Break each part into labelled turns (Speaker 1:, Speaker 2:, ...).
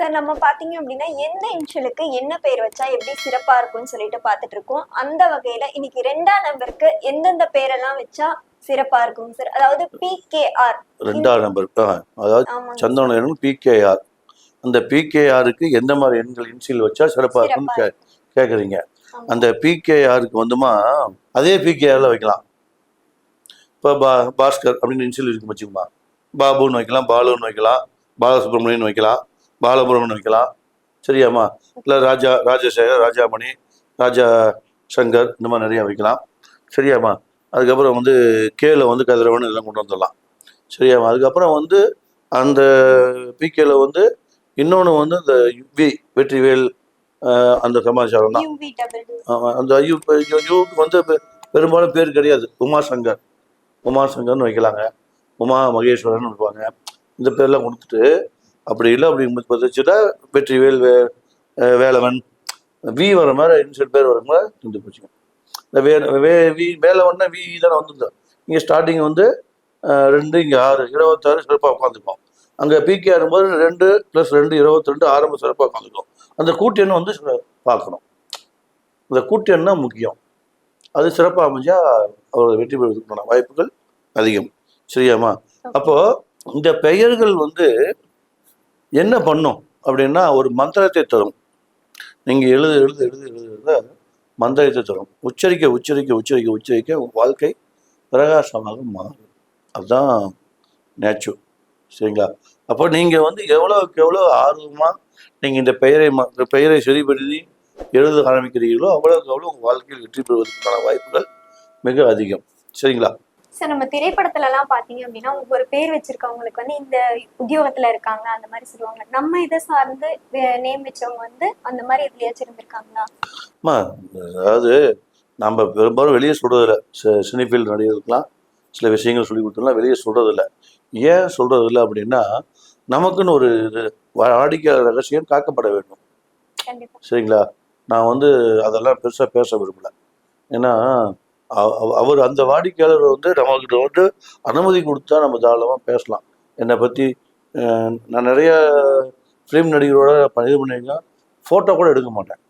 Speaker 1: sir நம்ம பாத்தீங்க அப்படின்னா எந்த இன்ஷியலுக்கு என்ன பேர் வச்சா எப்படி சிறப்பா இருக்கும்னு சொல்லிட்டு பார்த்துட்டு இருக்கோம். அந்த வகையில இன்னைக்கு ரெண்டாம் நம்பருக்கு எந்தெந்த பேரெல்லாம் வச்சா சிறப்பா இருக்கும் சார் அதாவது பிகேஆர்
Speaker 2: ரெண்டாவது நம்பர் அதாவது
Speaker 1: ஆமாங்க
Speaker 2: சந்தனம் பிகேஆர் அந்த பிகேஆருக்கு எந்த மாதிரி எண்கள் இன்சியல் வச்சா சிறப்பாக இருக்கும்னு கே கேட்குறீங்க. அந்த பிகேஆருக்கு வந்துமா அதே பிகேஆரில் வைக்கலாம். இப்போ பா பாஸ்கர் அப்படின்னு இன்சியல் இருக்கு வச்சுக்கோமா பாபுன்னு வைக்கலாம் பாலுன்னு வைக்கலாம் பாலசுப்ரமணியன் வைக்கலாம். பாலபுரமன் வைக்கலாம். சரியாம்மா? இல்லை ராஜா ராஜசேகர் ராஜாமணி ராஜா சங்கர் இந்த மாதிரி நிறையா வைக்கலாம். சரியாம்மா? அதுக்கப்புறம் வந்து கேல வந்து கதிரவன் இதெல்லாம் கொண்டு வந்துடலாம். சரியாம்மா? அதுக்கப்புறம் வந்து அந்த பிகேல வந்து இன்னொன்று வந்து இந்த வி வெற்றிவேல் அந்த சமாச்சாரம் தான். அந்த ஐயோ யூக்கு வந்து பெரும்பாலும் பேர் கிடையாது. உமாசங்கர் உமாசங்கர்னு வைக்கலாங்க. உமா மகேஸ்வரன் வைப்பாங்க. இந்த பேர்லாம் கொடுத்துட்டு அப்படி இல்லை அப்படி வச்சுட்டா வெற்றிவேல் வே வேலவன் வி வர மாதிரி இன்செட் பேர் வர மாதிரி இருந்து போச்சுங்க இந்த வே வே வி வேலவன்னா வி தானே வந்துருந்தோம் இங்கே ஸ்டார்டிங் வந்து ரெண்டு இங்கே ஆறு இருபத்தாறு சிறப்பாக உட்காந்துப்போம் அங்கே பிகே ஆடும்போது ரெண்டு ப்ளஸ் ரெண்டு இருபத்தி ரெண்டு ஆரம்ப சிறப்பாக உட்காந்துக்கும் அந்த கூட்டு எண்ணை வந்து பார்க்கணும். இந்த கூட்டு தான் முக்கியம். அது சிறப்பாக அமைஞ்சா அவர் வெற்றி பெறுவதற்கான வாய்ப்புகள் அதிகம். சரியாம்மா? அப்போ இந்த பெயர்கள் வந்து என்ன பண்ணும் அப்படின்னா ஒரு மந்திரத்தை தரும். நீங்கள் எழுத எழுத எழுத எழுத எழுத மந்திரத்தை தரும். உச்சரிக்க உச்சரிக்க உச்சரிக்க உச்சரிக்க வாழ்க்கை பிரகாசமாக மாறும். அதுதான் நேச்சு சரிங்களா? அப்போ நீங்கள் வந்து எவ்வளோக்கு எவ்வளோ ஆர்வமாக நீங்கள் இந்த பெயரை மா இந்த பெயரை சரி பண்ணி எழுத ஆரம்பிக்கிறீங்களோ அவ்வளோக்கு அவ்வளோ உங்கள் வாழ்க்கையில் வெற்றி பெறுவதற்கான வாய்ப்புகள் மிக அதிகம். சரிங்களா?
Speaker 1: சார் நம்ம திரைப்படத்துல எல்லாம் பாத்தீங்க அப்படின்னா ஒவ்வொரு பேர் வச்சிருக்கவங்களுக்கு வந்து இந்த உத்தியோகத்துல இருக்காங்க அந்த மாதிரி சொல்லுவாங்க. நம்ம இதை சார்ந்து நேம் வச்சவங்க வந்து அந்த மாதிரி எதுலயாச்சும் இருந்திருக்காங்களா?
Speaker 2: அம்மா அதாவது நம்ம பெரும்பாலும் வெளியே சொல்றதில்ல. சினிஃபீல்டு நடிகர்களுக்கெல்லாம் சில விஷயங்கள் சொல்லி கொடுத்தோம்னா வெளியே சொல்றதில்ல. ஏன் சொல்றதில்ல அப்படின்னா நமக்குன்னு ஒரு இது வாடிக்கையாளர் ரகசியம் காக்கப்பட வேண்டும். சரிங்களா? நான் வந்து அதெல்லாம் பெருசாக பேச விரும்பல. ஏன்னா அவர் அந்த வாடிக்கையாளர் வந்து நமக்கு வந்து அனுமதி கொடுத்தா நம்ம தாராளமாக பேசலாம். என்னை பற்றி நான் நிறைய ஃபிலிம் நடிகரோட இது பண்ணியிருக்கேன். ஃபோட்டோ கூட எடுக்க மாட்டேன்.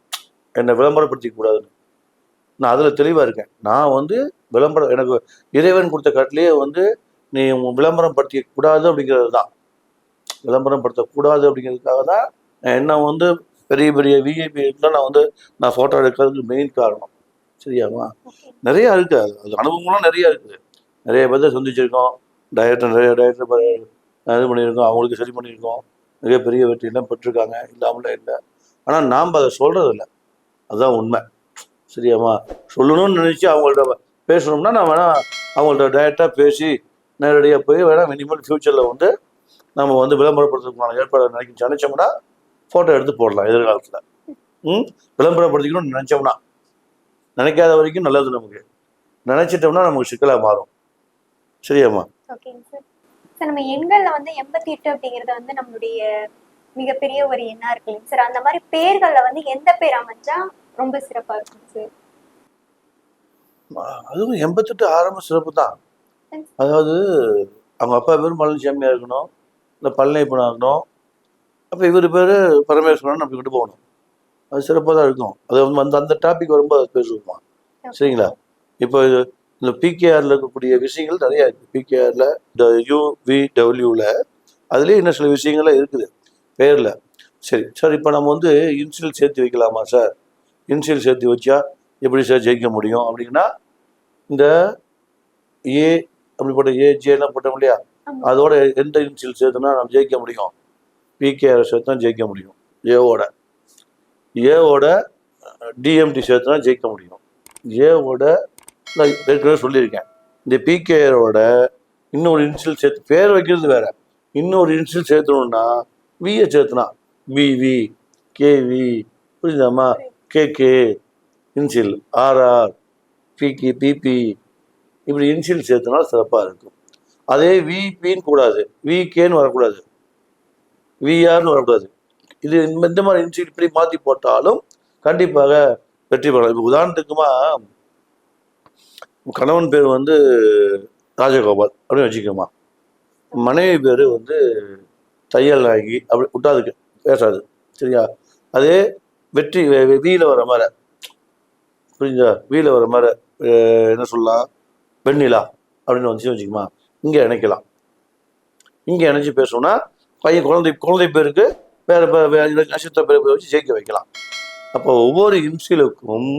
Speaker 2: என்னை விளம்பரப்படுத்திக்க கூடாதுன்னு. நான் அதில் தெளிவாக இருக்கேன். நான் வந்து விளம்பரம் எனக்கு இறைவன் கொடுத்த கட்டிலேயே வந்து நீ விளம்பரம் படுத்திக்க கூடாது அப்படிங்கிறது தான். விளம்பரம் படுத்தக்கூடாது அப்படிங்கிறதுக்காக தான் என்ன வந்து பெரிய பெரிய விஐபி தான் நான் வந்து நான் ஃபோட்டோ எடுக்கிறதுக்கு மெயின் காரணம். சரியாமா
Speaker 1: நிறையா
Speaker 2: நிறைய இருக்கு. அது அது அனுபவங்களும் நிறைய இருக்குது நிறைய பேர்த்த சந்திச்சிருக்கோம். டயட்டர் நிறைய டயட்டர் இது பண்ணியிருக்கோம். அவங்களுக்கு சரி பண்ணியிருக்கோம். மிகப்பெரிய வெற்றியெல்லாம் பெற்றிருக்காங்க. இல்லாமலாம் இல்லை. ஆனால் நாம் அதை சொல்கிறதில்ல இல்லை அதுதான் உண்மை. சரியாம்மா? சொல்லணும்னு நினச்சி அவங்கள்ட்ட பேசணும்னா நான் வேணால் அவங்கள்ட்ட டைரெக்டாக பேசி நேரடியாக போய் வேணால் மினிமம் ஃப்யூச்சரில் வந்து நம்ம வந்து விளம்பரப்படுத்துறதுக்கான ஏற்பாடு நினைக்க நினச்சோம்னா ஃபோட்டோ எடுத்து போடலாம் எதிர்காலத்தில். ம்? விளம்பரப்படுத்திக்கணும்னு நினச்சோம்னா. நினைக்காத வரைக்கும் நல்லது நமக்கு. நினைச்சிட்டோம்னா நமக்கு சிக்கலாக மாறும். சரியாம்மா?
Speaker 1: சார் நம்ம எண்கள்ல வந்து எண்பத்தி எட்டு அப்படிங்கிறது வந்து நம்மளுடைய மிகப்பெரிய ஒரு எண்ணா இருக்கு சார் அந்த மாதிரி பேர்கள்ல வந்து எந்த பேர் அமைஞ்சா ரொம்ப சிறப்பா இருக்கும் சார்
Speaker 2: அதுவும் எண்பத்தெட்டு ஆரம்ப சிறப்பு தான். அதாவது அவங்க அப்பா பேர் பழனிசாமியாக இருக்கணும் இல்லை பழனியப்பனாக இருக்கணும். அப்போ இவர் பேர் பரமேஸ்வரன் அப்படி கொண்டு போகணும். அது சிறப்பாக தான் இருக்கும். அது வந்து அந்த அந்த டாபிக் வரும்போது அது பேசுவோமா? சரிங்களா? இப்போ இது இந்த பிகேஆரில் இருக்கக்கூடிய விஷயங்கள் நிறையா இருக்குது பிகேஆரில் இந்த யூவிடபிள்யூவில் அதுலேயே இன்னும் சில விஷயங்கள்லாம் இருக்குது. பேரில். சரி சார் இப்போ நம்ம வந்து இன்சியல் சேர்த்து வைக்கலாமா சார்? இன்சியல் சேர்த்து வச்சா எப்படி சார் ஜெயிக்க முடியும்? அப்படின்னா இந்த ஏ அப்படி போட்ட ஏ ஜேலாம் போட்டோம் இல்லையா. அதோட எந்த இன்சியல் சேர்த்துனா நம்ம ஜெயிக்க முடியும்? பிகேஆர் சேர்த்தா ஜெயிக்க முடியும். ஏவோட ஏவோட டிஎம்டி சேர்த்துனா ஜெயிக்க முடியும். ஏவோட நான் ஏற்கனவே சொல்லியிருக்கேன். இந்த பிகேரோட இன்னொரு இன்சியல் சேர்த்து பேர் வைக்கிறது வேற. இன்னொரு இன்சியல் சேர்த்தணும்னா விஏ சேர்த்துனா விவி KV புரியுதாம்மா? K K initial R R பிகி BP இப்படி இன்சியல் சேர்த்தனா சிறப்பாக இருக்கும். அதே விபின்னு கூடாது. விகேன்னு வரக்கூடாது. விஆர்னு வரக்கூடாது. இது இந்த மாதிரி இன்சியல் இப்படி மாற்றி போட்டாலும் கண்டிப்பாக வெற்றி பெறலாம். இப்போ உதாரணத்துக்குமா கணவன் பேர் வந்து ராஜகோபால் அப்படின்னு வச்சுக்கோமா. மனைவி பேர் வந்து தையல் நாயகி அப்படி விட்டாதுக்கு பேசாது. சரியா? அதே வெற்றி வீல வர மாதிரி. புரியுதா? வீல வர மாதிரி என்ன சொல்லலாம்? வெண்ணிலா அப்படின்னு வந்துச்சு வச்சுக்கோமா. இங்கே இணைக்கலாம். இங்கே இணைச்சு பேசணும்னா பையன் குழந்தை குழந்தை பேருக்கு வேற நட்சத்திர பேரை வச்சு ஜெயிக்க வைக்கலாம். அப்போ ஒவ்வொரு இன்சிலுக்கும்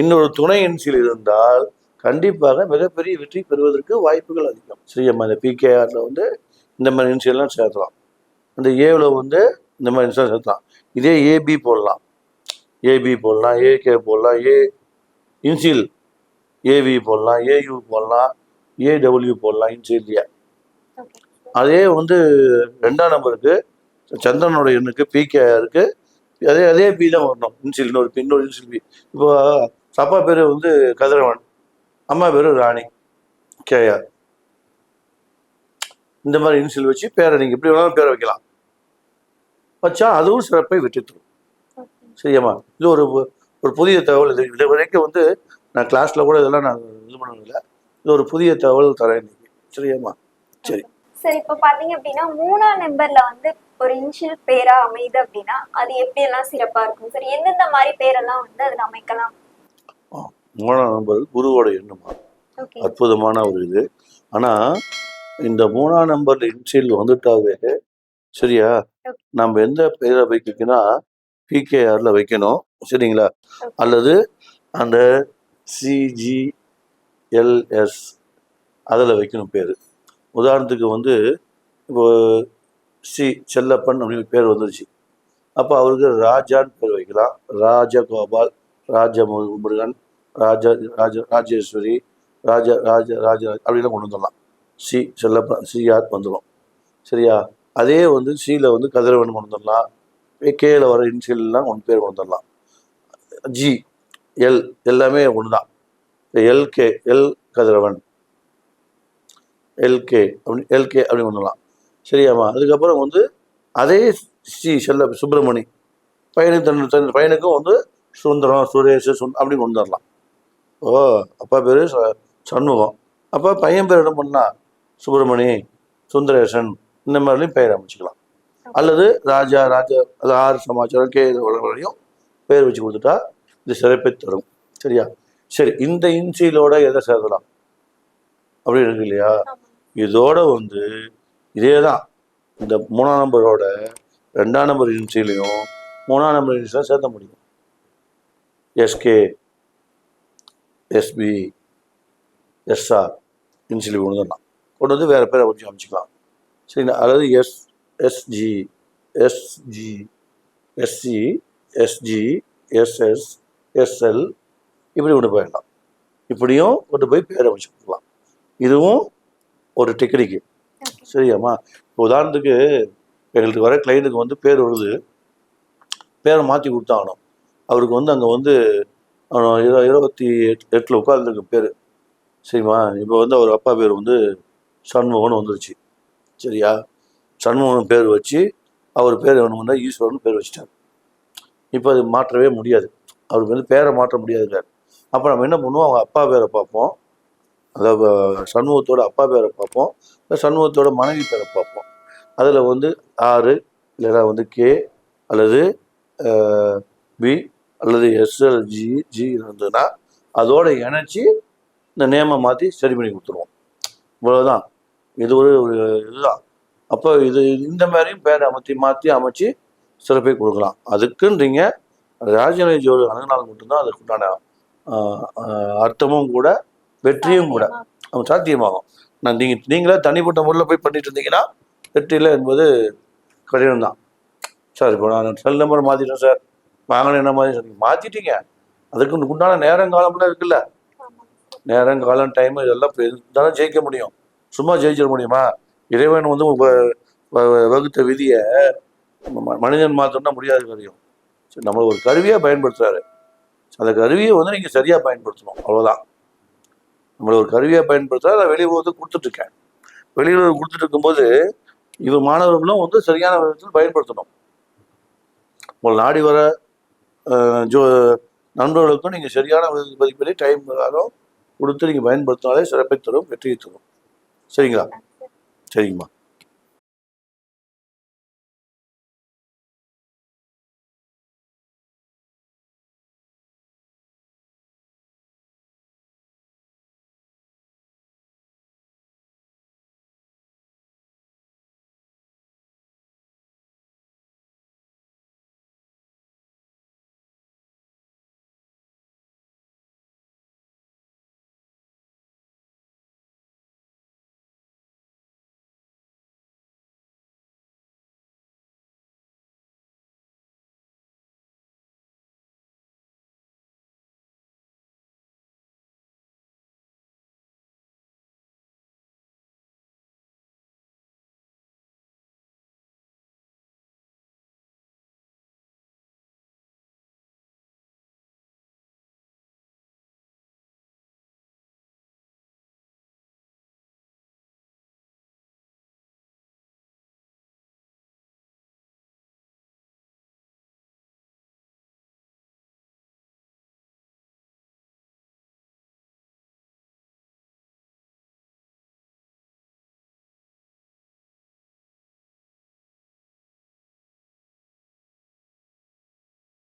Speaker 2: இன்னொரு துணை இன்சில் இருந்தால் கண்டிப்பாக மிகப்பெரிய வெற்றி பெறுவதற்கு வாய்ப்புகள் அதிகம். சரியாம்மா இந்த பிகேஆர்ல வந்து இந்த மாதிரி இன்சியல்லாம் சேர்த்தலாம். அந்த ஏவில் வந்து இந்த மாதிரி இன்சியல் சேர்த்தலாம். இதே ஏபி போடலாம். ஏபி போடலாம் ஏகே போடலாம் ஏ இன்சில் ஏவி போடலாம் ஏயு போடலாம் ஏடபிள்யூ போடலாம் இன்சிலியா. அதே வந்து ரெண்டாம் நம்பருக்கு சந்திரனோட எண்ணுக்கு பிகே இருக்கு. அதே அதே பி தான் வரணும். இன்சில் இன்னொரு இன்னொரு இன்சில் பி இப்போ அப்பா பேர் வந்து கதிரவன். அம்மா பேர் ராணி. கேஆர் இந்த மாதிரி இன்சில் வச்சு பேரை நீங்கள் எப்படி வேணாலும் பேரை வைக்கலாம். வச்சா அதுவும் சிறப்பை வெற்றி தரும் சரியாம்மா? இது ஒரு ஒரு புதிய தகவல். இது இது வரைக்கும் வந்து நான் கிளாஸில் கூட இதெல்லாம் நான் இது பண்ணதில்லை. இது ஒரு புதிய தகவல் தரேன் இன்னைக்கு. சரியாம்மா? சரி.
Speaker 1: சரி இப்போ பார்த்தீங்க அப்படின்னா மூணாம் நம்பரில் வந்து ஒரு இன்ஷியல் பேரா அமையுது அப்படின்னா அது எப்படி எல்லாம் சிறப்பா இருக்கும்? சரி எந்தெந்த மாதிரி பேரெல்லாம் வந்து அதுல அமைக்கலாம்?
Speaker 2: மூணாம் நம்பர் குருவோட எண்ணுமா. அற்புதமான ஒரு இது. ஆனால் இந்த மூணாம் நம்பர்ல இன்சியல் வந்துட்டாவே சரியா? நம்ம எந்த பேரை வைக்கணும்னா பிகேஆர்ல வைக்கணும். சரிங்களா? அல்லது அந்த சிஜிஎல்எஸ் அதில் வைக்கணும் பேர். உதாரணத்துக்கு வந்து இப்போ சி செல்லப்பன் அப்படின்னு பேர் வந்துருச்சு. அப்போ அவருக்கு ராஜான்னு பேர் வைக்கலாம். ராஜகோபால் ராஜ முருகன் ராஜ ராஜ ராஜேஸ்வரி ராஜ ராஜ ராஜ அப்படிலாம் கொண்டு வந்துடலாம். சி செல்லப்பன் சிஆர் வந்துடும். சரியா? அதே வந்து சியில் வந்து கதிரவன் கொண்டு வந்துடலாம். கேல வர இன்சியல்லாம் ஒன்று பேர் கொண்டு வந்துடலாம். ஜி எல் எல்லாமே ஒன்று தான் L K L Kathiravan. L K அப்படி எல்கே அப்படின்னு கொண்டுலாம் சரியாம்மா. அதுக்கப்புறம் வந்து அதே சி செல்ல சுப்பிரமணி. பையனுக்கு தன் தன் பையனுக்கும் வந்து சுந்தரம் சுரேஷ் சுந் அப்படி கொண்டு வரலாம். ஓ அப்பா பேர் சண்முகம். அப்போ பையன் பேர் என்ன பண்ணா? சுப்பிரமணி சுந்தரேசன் இந்த மாதிரிலையும் பெயர் அமைச்சுக்கலாம். அல்லது ராஜா ராஜா அது ஆறு சமாச்சாரம் கே வரையும் பேர் வச்சு கொடுத்துட்டா இது சிறப்பை தரும். சரியா? சரி இந்த இன்சிலோட எதை சேர்க்கலாம்? அப்படி இருக்கு இல்லையா? இதோட வந்து இதே தான் இந்த மூணாம் நம்பரோட ரெண்டாம் நம்பர் ஏஜென்சிலையும் மூணாம் நம்பர் இன்சிலும் சேர்த்த முடியும். எஸ்கே எஸ்பி எஸ்ஆர் இன்சிலி கொண்டு வந்துடலாம் கொண்டு வந்து வேறு பேரை கொஞ்சம் அமைச்சிக்கலாம். சரிங்களா? அதாவது S S G S G S C S G S S S L இப்படி கொண்டு போயிடலாம். இப்படியும் கொண்டு போய் பேரை வச்சு கொடுக்கலாம். இதுவும் ஒரு டெக்னிக்கு சரியாம்மா இப்போ உதாரணத்துக்கு எங்களுக்கு வர கிளைண்ட்டுக்கு வந்து பேர் வருது. பேரை மாற்றி கொடுத்தாகணும். அவருக்கு வந்து அங்கே வந்து இருபத்தி எட்டு எட்டில் உட்காந்துருக்கு பேர். சரிம்மா. இப்போ வந்து அவர் அப்பா பேர் வந்து சண்முகன் வந்துருச்சு. சரியா? சண்முகன் பேர் வச்சு அவர் பேர் வேணும்னா ஈஸ்வரன் பேர் வச்சுட்டார். இப்போ அது மாற்றவே முடியாது. அவருக்கு வந்து பேரை மாற்ற முடியாதுங்க அப்போ நம்ம என்ன பண்ணுவோம்? அவங்க அப்பா பேரை பார்ப்போம். அதாவது சண்முகத்தோட அப்பா பேரை பார்ப்போம். இல்லை சண்முகத்தோட மனைவி பேரை பார்ப்போம். அதில் வந்து ஆறு இல்லைனா வந்து கே அல்லது பி அல்லது எஸ்எல் ஜி ஜி இருந்ததுன்னா அதோட இணைச்சி இந்த நேமை மாற்றி சரி பண்ணி கொடுத்துருவோம். இவ்வளோதான் இது ஒரு ஒரு இதுதான். அப்போ இது இந்த மாதிரியும் பேரை அமர்த்தி மாற்றி அமைச்சு சிறப்பை கொடுக்கலாம். அதுக்குன்றீங்க ராஜநிலை ஜோடி அணுகினால் மட்டும்தான் அதுக்குண்டான அர்த்தமும் கூட வெற்றியும் கூட. அவன் சாத்தியமாகும். நான் நீங்கள் நீங்களே தனிப்பட்ட முறையில் போய் பண்ணிட்டு இருந்தீங்கன்னா வெற்றியில் என்பது கடினம் தான் சார் இப்போ நான் செல் நம்பர் மாற்றிட்டேன் சார். வாங்கின என்ன மாதிரி சொன்னீங்க மாற்றிட்டீங்க அதுக்கு உண்டான நேரம் காலம்லாம் இருக்குல்ல. நேரம் காலம் டைம் இதெல்லாம் தானே ஜெயிக்க முடியும். சும்மா ஜெயிச்சிட முடியுமா? இறைவன் வந்து வகுத்த விதியை மனிதன் மாற்றம்னா முடியாது காரியம். சரி நம்மளை ஒரு கருவியாக பயன்படுத்துறாரு. அந்த கருவியை வந்து நீங்கள் சரியாக பயன்படுத்தணும். அவ்வளோதான் நம்மளை ஒரு கருவியாக பயன்படுத்துறா அதை வந்து கொடுத்துட்ருக்கேன் வெளியில் கொடுத்துட்டு இருக்கும்போது இது மாணவர்களும் வந்து சரியான விதத்தில் பயன்படுத்தணும். உங்களை நாடி வர ஜோ நண்பர்களுக்கும் நீங்கள் சரியான வித- மதிப்பீடு டைம் கொடுத்து நீங்கள் பயன்படுத்தினாலே சிறப்பை தரும் வெற்றியை தரும். சரிங்களா? சரிங்கம்மா.